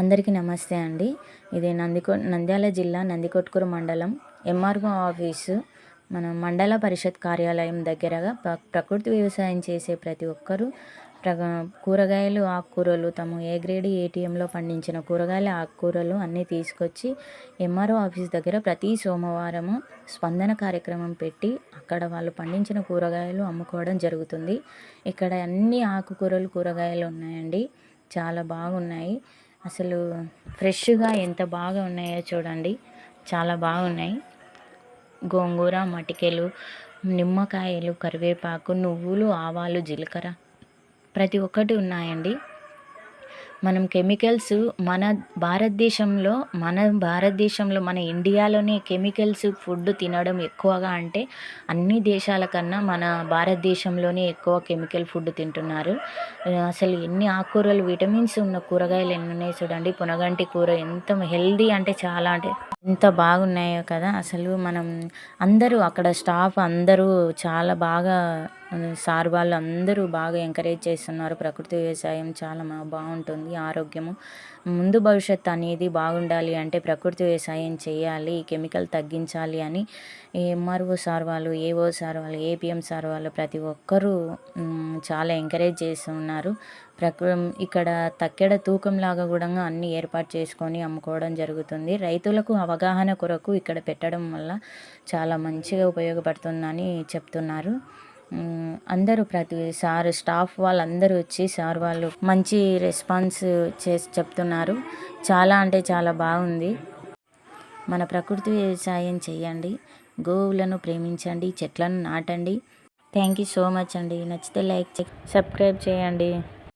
అందరికీ నమస్తే అండి. ఇది నందికొ నంద్యాల జిల్లా నందికొట్కూరు మండలం ఎంఆర్ఓ ఆఫీసు. మన మండల పరిషత్ కార్యాలయం దగ్గరగా ప్ర ప్రకృతి వ్యవసాయం చేసే ప్రతి ఒక్కరూ ప్రగ కూరగాయలు ఆకుకూరలు తము ఏ గ్రేడ్ ఏటీఎంలో పండించిన కూరగాయల ఆకుకూరలు అన్నీ తీసుకొచ్చి ఎంఆర్ఓ ఆఫీస్ దగ్గర ప్రతి సోమవారము స్పందన కార్యక్రమం పెట్టి అక్కడ వాళ్ళు పండించిన కూరగాయలు అమ్ముకోవడం జరుగుతుంది. ఇక్కడ అన్ని ఆకుకూరలు కూరగాయలు ఉన్నాయండి. చాలా బాగున్నాయి. అసలు ఫ్రెష్గా ఎంత బాగా ఉన్నాయో చూడండి. చాలా బాగున్నాయి. గోంగూర మటికెలు నిమ్మకాయలు కరివేపాకు నువ్వులు ఆవాలు జీలకర్ర ప్రతి ఒక్కటి ఉన్నాయండి. మనం కెమికల్స్ మన భారతదేశంలో మన భారతదేశంలో మన ఇండియాలోనే కెమికల్స్ ఫుడ్ తినడం ఎక్కువగా అంటే అన్ని దేశాల కన్నా మన భారతదేశంలోనే ఎక్కువ కెమికల్ ఫుడ్ తింటున్నారు. అసలు ఎన్ని ఆకుకూరలు విటమిన్స్ ఉన్న కూరగాయలు ఎన్ని ఉన్నాయి చూడండి. పునగంటి కూర ఎంత హెల్దీ అంటే చాలా అంటే ఎంత బాగున్నాయో కదా. అసలు మనం అందరూ అక్కడ స్టాఫ్ అందరూ చాలా బాగా సార్ వాళ్ళు అందరూ బాగా ఎంకరేజ్ చేస్తున్నారు. ప్రకృతి వ్యవసాయం చాలా బాగుంటుంది ఆరోగ్యము. ముందు భవిష్యత్తు అనేది బాగుండాలి అంటే ప్రకృతి వ్యవసాయం చేయాలి కెమికల్ తగ్గించాలి అని ఎంఆర్ఓ సార్ వాళ్ళు ఏఓ సార్ వాళ్ళు ఏపీఎం సార్ వాళ్ళు ప్రతి ఒక్కరూ చాలా ఎంకరేజ్ చేస్తున్నారు. ప్రకృ ఇక్కడ తక్కెడ తూకంలాగా కూడా అన్నీ ఏర్పాటు చేసుకొని అమ్ముకోవడం జరుగుతుంది. రైతులకు అవగాహన కొరకు ఇక్కడ పెట్టడం వల్ల చాలా మంచిగా ఉపయోగపడుతుందని చెప్తున్నారు. అందరూ ప్రతి సార్ స్టాఫ్ వాళ్ళందరూ వచ్చి సార్ వాళ్ళు మంచి రెస్పాన్స్ చేసి చెప్తున్నారు. చాలా అంటే చాలా బాగుంది. మన ప్రకృతి వ్యవసాయం చేయండి. గోవులను ప్రేమించండి చెట్లను నాటండి. థ్యాంక్ యూ సో మచ్ అండి. నచ్చితే లైక్ సబ్స్క్రైబ్ చేయండి.